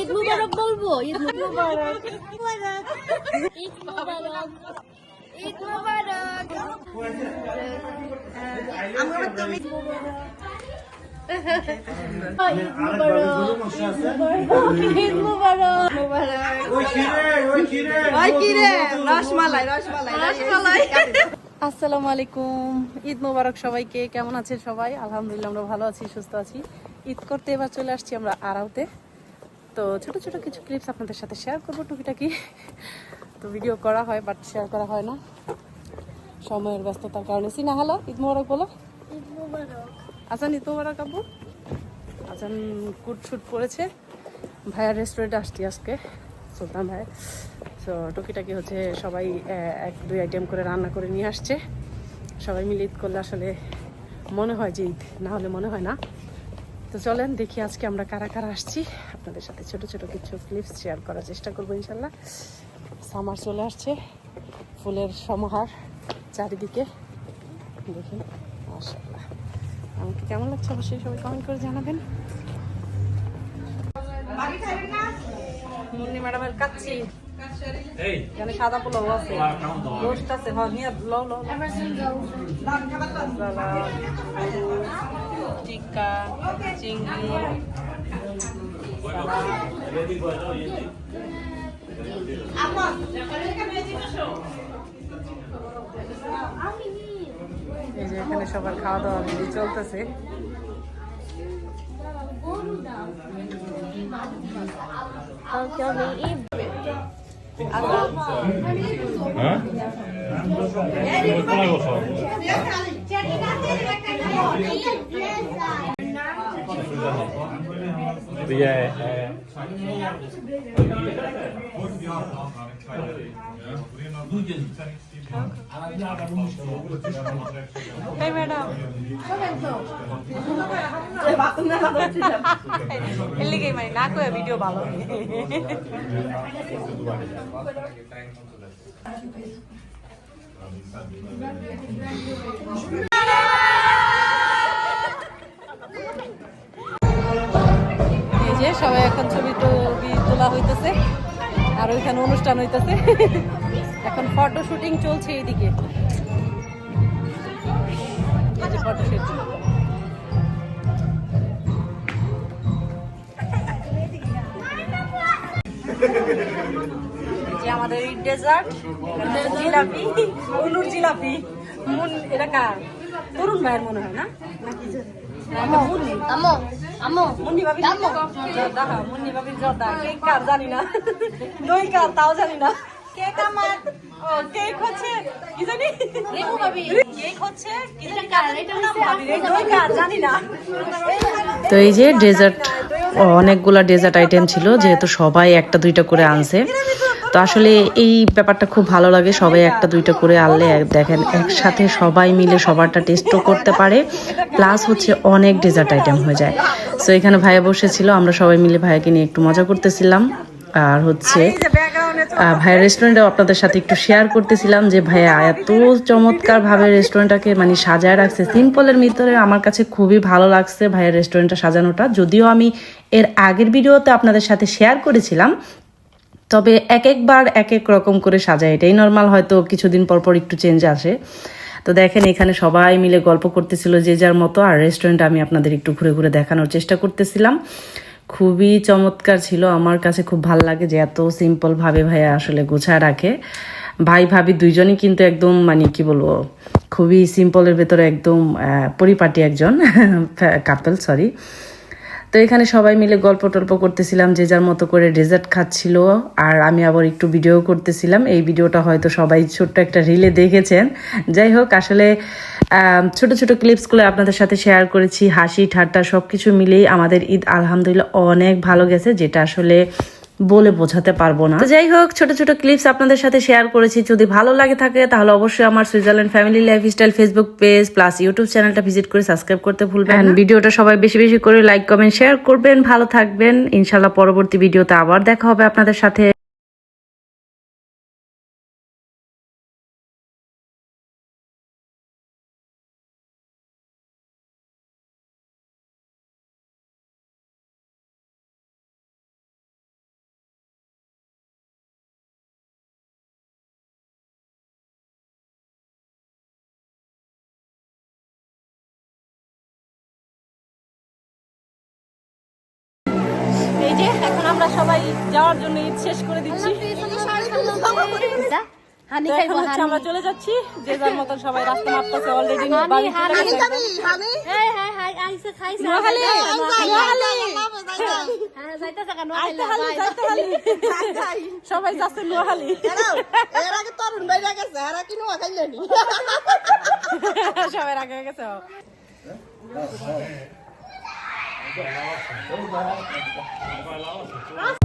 ঈদ মুবারক বলব ঈদ মুবারক। ঈদ মুবারক ঈদ মুবারক। আমরা তুমি ঈদ আসসালামু আলাইকুম মোবারক সবাইকে। কেমন আছেন সবাই? আলহামদুলিল্লাহ আমরা ভালো আছি সুস্থ আছি। ঈদ করতে এবার চলে আসছি আমরা আড়াউতে তো ছোট ছোট কিছু ক্লিপস আপনাদের সাথে শেয়ার করব টুকিটাকি। তো ভিডিও করা হয় বাট শেয়ার করা হয় না। সময়ের ব্যস্ততার কারণে। সিনা হ্যালো ঈদ মোবারক বলো। আজান ঈদ মোবারক আব্বু। আজান কুট শুট পড়েছে। ভাইয়ার রেস্টুরেন্টে আসছি আজকে সুলতান ভাই। তো টুকিটাকি হচ্ছে সবাই এক দুই আইটেম করে রান্না করে নিয়ে আসছে। সবাই মিলে ঈদ করলে আসলে মনে হয় যে ঈদ না হলে মনে হয় না। তো চলেন দেখি আজকে আমরা কারা কারা আসছি। আপনাদের সাথে ছোট ছোট কিছু ক্লিপস শেয়ার করার চেষ্টা করব ইনশাল্লাহ। সামার চলে আসছে ফুলের সমাহার চারিদিকে। দেখুন মাশাআল্লাহ। আমাকে কেমন লাগছে অবশ্যই সবাই কমেন্ট করে জানাবেন। মুন্নি ম্যাডামের কাচ্ছি। এখানে সাদা পোলাও আছে। রোস্ট আছে। হ্যাঁ নিয়ে লও লও টিক্কা চিংড়ি। এই যে এখানে সবার খাওয়া দাওয়া অলরেডি চলতেছে। হবে হ্যাঁ? লিগেই মানে না কয়ে ভিডিও ভালো এই যে সবাই এখন ছবি টবি তোলা হইতেছে, আর ওইখানে অনুষ্ঠান হইতেছে। এখন ফটো শুটিং চলছে এইদিকে। ফটো শুট যে আমাদের ডেজার্ট জিলাপি উলুর জিলাপি। মুন এটা কার? তরুণ ভাইয়ের মনে হয় না? জর্দা হ্যাঁ জানি না। দই কার তাও জানি না। কেক আমার। ও কেক হচ্ছে কি জানি? রেমু ভাবি। কেক হচ্ছে কি জানি কার? এটা ভাবি দই কার? জানি না। তো এই যে ডেজার্ট অনেকগুলা ডেজার্ট আইটেম ছিল যেহেতু সবাই একটা দুইটা করে আনছে। তো আসলে এই ব্যাপারটা খুব ভালো লাগে সবাই একটা দুইটা করে আনলে দেখেন একসাথে সবাই মিলে সবারটা টেস্টও করতে পারে প্লাস হচ্ছে অনেক ডেজার্ট আইটেম হয়ে যায়। সো এখানে ভাইয়া বসেছিল আমরা সবাই মিলে ভাইয়াকে নিয়ে একটু মজা করতেছিলাম। আর হচ্ছে ভাইয়া রেস্টুরেন্টেও আপনাদের সাথে একটু শেয়ার করতেছিলাম যে, ভাইয়া, এত চমৎকার ভাবে রেস্টুরেন্টটাকে মানে সাজায় রাখছে। সিম্পলের ভিতরে আমার কাছে খুবই ভালো লাগছে ভাইয়ের রেস্টুরেন্টটা সাজানোটা। যদিও আমি এর আগের ভিডিওতে আপনাদের সাথে শেয়ার করেছিলাম, তবে এক একবার এক এক রকম করে সাজায়। এটাই নর্মাল হয়তো কিছুদিন পর পর একটু চেঞ্জ আসে। তো দেখেন, এখানে সবাই মিলে গল্প করতেছিল যে যার মতো, আর রেস্টুরেন্ট আমি আপনাদের একটু ঘুরে ঘুরে দেখানোর চেষ্টা করতেছিলাম। খুবই চমৎকার ছিল। আমার কাছে খুব ভালো লাগে যে এত সিম্পল ভাবে ভাইয়া আসলে গোছায় রাখে। ভাই, ভাবি দুইজনই কিন্তু একদম মানে কি বলব, খুবই সিম্পলের ভেতরে একদম পরিপাটি একজন কাপেল সরি তো এখানে সবাই মিলে গল্প টল্প করতেছিলাম, যে যার মতো করে ডেজার্ট খাচ্ছিল। আর আমি আবার একটু ভিডিও করতেছিলাম। এই ভিডিওটা হয়তো সবাই ছোট্ট একটা রিলে দেখেছেন। যাই হোক, আসলে ছোট ছোট ক্লিপসগুলো আপনাদের সাথে শেয়ার করেছি হাসি ঠাট্টা সব কিছু মিলেই আমাদের ঈদ আলহামদুলিল্লাহ অনেক ভালো গেছে যেটা আসলে বলে বোঝাতে পারব না। তো যাই হোক ছোট ছোট ক্লিপস আপনাদের সাথে শেয়ার করেছি যদি ভালো লাগে থাকে তাহলে অবশ্যই আমার Switzerland family lifestyle Facebook page plus YouTube চ্যানেলটা ভিজিট করে সাবস্ক্রাইব করতে ভুলবেন ভিডিওটা সবাই বেশি বেশি করে লাইক কমেন্ট শেয়ার করবেন। ভালো থাকবেন। ইনশাল্লাহ পরবর্তী ভিডিওতে আবার দেখা হবে আপনাদের সাথে। আমরা সবাই যাওয়ার জন্য ঈদ শেষ করে দিচ্ছি। আমরা চলে যাচ্ছি। যে যার মতন সবাই রাস্তা মাপতেছে অলরেডি বাড়ি হ্যাঁ হ্যাঁ হ্যাঁ সবাই যাচ্ছে নোয়াখালী। এর আগে তরুণ গেছে কি সবাই আগে গেছে। 快快老实走走走快快老